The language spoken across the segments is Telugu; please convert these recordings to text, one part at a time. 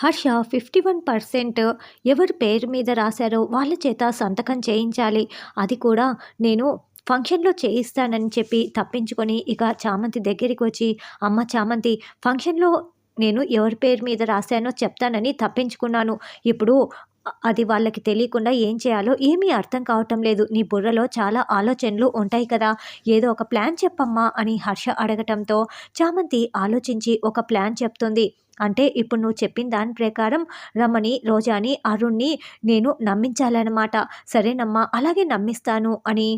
హర్ష ఫిఫ్టీ వన్ పర్సెంట్ ఎవరి పేరు మీద రాశారో వాళ్ళ చేత సంతకం చేయించాలి. అది కూడా నేను ఫంక్షన్లో చేయిస్తానని చెప్పి తప్పించుకొని ఇక చామంతి దగ్గరికి వచ్చి అమ్మ చామంతి ఫంక్షన్లో నేను ఎవరి పేరు మీద రాశానో చెప్తానని తప్పించుకున్నాను. ఇప్పుడు అది వాళ్ళకి తెలియకుండా ఏం చేయాలో ఏమీ అర్థం కావటం లేదు. నీ బుర్రలో చాలా ఆలోచనలు ఉంటాయి కదా. ఏదో ఒక ప్లాన్ చెప్పమ్మా అని హర్ష అడగటంతో చామంతి ఆలోచించి ఒక ప్లాన్ చెప్తుంది. అంటే ఇప్పుడు నువ్వు చెప్పిన దాని ప్రకారం రమణి రోజాని అరుణ్ని నేను నమ్మించాలన్నమాట. సరేనమ్మా అలాగే నమ్మిస్తాను అని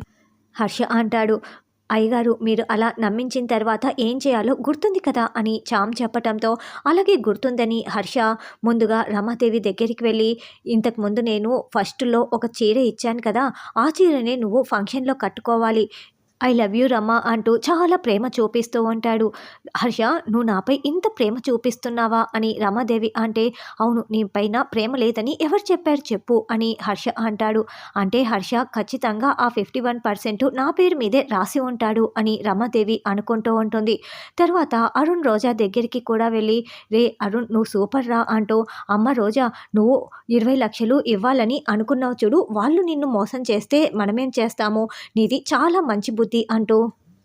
హర్ష అంటాడు. అయ్యగారు మీరు అలా నమ్మించిన తర్వాత ఏం చేయాలో గుర్తుంది కదా అని చామ్ చెప్పటంతో అలాగే గుర్తుందని హర్ష ముందుగా రమాదేవి దగ్గరికి వెళ్ళి ఇంతకుముందు నేను ఫస్ట్లో ఒక చీర ఇచ్చాను కదా ఆ చీరనే నువ్వు ఫంక్షన్లో కట్టుకోవాలి ఐ లవ్ యూ రమ్మ అంటూ చాలా ప్రేమ చూపిస్తూ ఉంటాడు. హర్ష నువ్వు నాపై ఇంత ప్రేమ చూపిస్తున్నావా? అని రమాదేవి అంటే అవును నీ పైన ప్రేమ లేదని ఎవరు చెప్పారు చెప్పు అని హర్ష అంటాడు. అంటే హర్ష ఖచ్చితంగా ఆ ఫిఫ్టీ వన్ పర్సెంట్ నా పేరు మీదే రాసి ఉంటాడు అని రమాదేవి అనుకుంటూ ఉంటుంది. తర్వాత అరుణ్ రోజా దగ్గరికి కూడా వెళ్ళి రే అరుణ్ నువ్వు సూపర్ రా అంటూ అమ్మ రోజా నువ్వు ఇరవై లక్షలు ఇవ్వాలని అనుకున్నావు చూడు వాళ్ళు నిన్ను మోసం చేస్తే మనమేం చేస్తాము? నీది చాలా మంచి బుద్ధి బుద్ధి అంటూ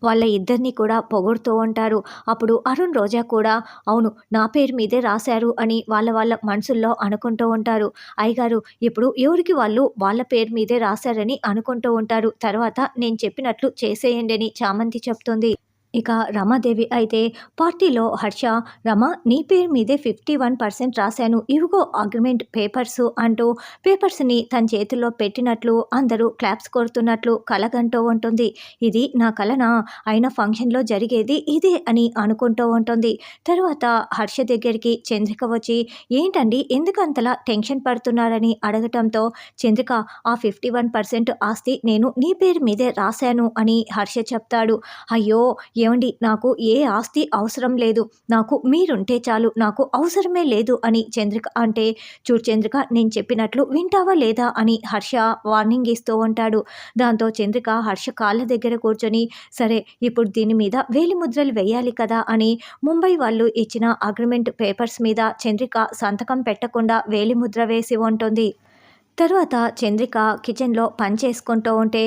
వాళ్ళ ఇద్దరిని కూడా పొగుడుతూ ఉంటారు. అప్పుడు అరుణ్ రోజా కూడా అవును నా పేరు మీదే రాశారు అని వాళ్ళ వాళ్ళ మనసుల్లో అనుకుంటూ ఉంటారు. అయ్యగారు ఇప్పుడు ఎవరికి వాళ్ళు వాళ్ళ పేరు మీదే రాశారని అనుకుంటూ ఉంటారు. తర్వాత నేను చెప్పినట్లు చేసేయండి అని చామంతి చెప్తుంది. ఇక రమాదేవి అయితే పార్టీలో హర్ష రమ నీ పేరు మీదే ఫిఫ్టీ వన్ పర్సెంట్ రాశాను ఇవిగో అగ్రిమెంట్ పేపర్స్ అంటూ పేపర్స్ని తన చేతుల్లో పెట్టినట్లు అందరూ క్లాప్స్ కొడుతున్నట్లు కలగంటూ ఉంటుంది. ఇది నా కలనా? అయిన ఫంక్షన్లో జరిగేది ఇదే అని అనుకుంటూ ఉంటుంది. తర్వాత హర్ష దగ్గరికి చంద్రిక వచ్చి ఏంటండి ఎందుకు అంతలా టెన్షన్ పడుతున్నారని అడగటంతో చంద్రిక ఆ ఫిఫ్టీ వన్ పర్సెంట్ ఆస్తి నేను నీ పేరు మీదే రాశాను అని హర్ష చెప్తాడు. అయ్యో ఏమండి నాకు ఏ ఆస్తి అవసరం లేదు. నాకు మీరుంటే చాలు నాకు అవసరమే లేదు అని చంద్రిక అంటే చూడు చంద్రిక నేను చెప్పినట్లు వింటావా లేదా అని హర్ష వార్నింగ్ ఇస్తూ ఉంటాడు. దాంతో చంద్రిక హర్ష కాళ్ళ దగ్గర కూర్చొని సరే ఇప్పుడు దీని మీద వేలిముద్రలు వేయాలి కదా అని ముంబై వాళ్ళు ఇచ్చిన అగ్రిమెంట్ పేపర్స్ మీద చంద్రిక సంతకం పెట్టకుండా వేలిముద్ర వేసి ఉంటుంది. తర్వాత చంద్రిక కిచెన్లో పని చేసుకుంటూ ఉంటే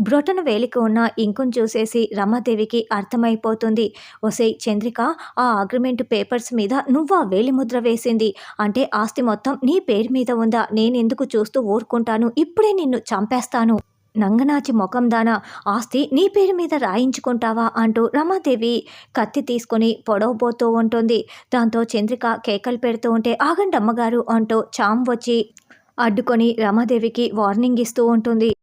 బ్రొటన వేలికి ఉన్న ఇంకును చూసేసి రమాదేవికి అర్థమైపోతుంది. ఒసే చంద్రిక ఆ అగ్రిమెంట్ పేపర్స్ మీద నువ్వా వేలిముద్ర వేసింది? అంటే ఆస్తి మొత్తం నీ పేరు మీద ఉందా? నేనెందుకు చూస్తూ ఊరుకుంటాను? ఇప్పుడే నిన్ను చంపేస్తాను. నంగనాచి ముఖం దాన ఆస్తి నీ పేరు మీద రాయించుకుంటావా? అంటూ రమాదేవి కత్తి తీసుకొని పొడవబోతూ ఉంటుంది. దాంతో చంద్రిక కేకలు పెడుతూ ఉంటే ఆగండి అమ్మగారు అంటూ చాం వచ్చి అడ్డుకొని రమాదేవికి వార్నింగ్ ఇస్తూ ఉంటుంది.